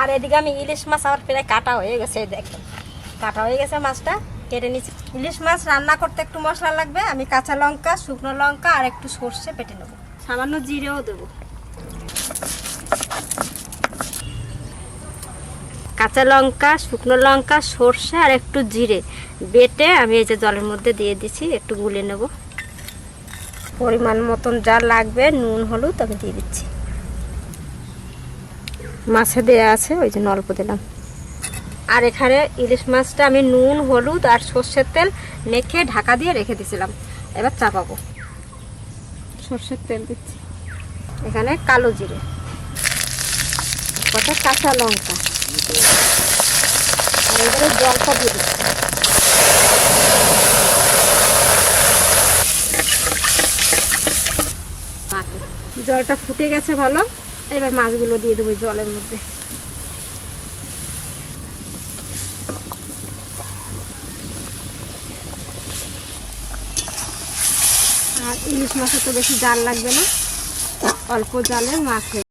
আর এদিকে আমি ইলিশ মাছ আমার প্রায় কাটা হয়ে গেছে দেখেন। কাটা হয়ে গেছে মাছটা, কেটে নিচ্ছি ইলিশ মাছ রান্না করতে একটু মশলা লাগবে, আমি কাঁচা লঙ্কা, শুকনো লঙ্কা আর একটু সর্ষে পেটে নেব। সামান্য জিরেও দেবো। কাঁচা লঙ্কা, শুকনো লঙ্কা, সর্ষে আর একটু জিরে বেটে আমি এই যে জলের মধ্যে দিয়ে দিচ্ছি একটু গুলে নেব। পরিমাণ মতন যা লাগবে, নুন, হলুদ আমি দিয়ে দিচ্ছি। মাছে দেয়া আছে ওই জন্য অল্প দিলাম। আর এখানে ইলিশ মাছটা আমি নুন হলুদ আর সর্ষের তেল মেখে ঢাকা দিয়ে রেখে দিয়েছিলাম। এবার চাপাবো। সর্ষের তেল দিচ্ছি। এখানে কালো জিরে কটা কাঁচা লঙ্কা। আর জলটা দিয়ে দিচ্ছি। জলটা ফুটে গেছে ভালো। এবার মাছগুলো দিয়ে দেবো জলের মধ্যে। আর ইলিশ মাছের তো বেশি জাল লাগবে না, অল্প জালে মাছ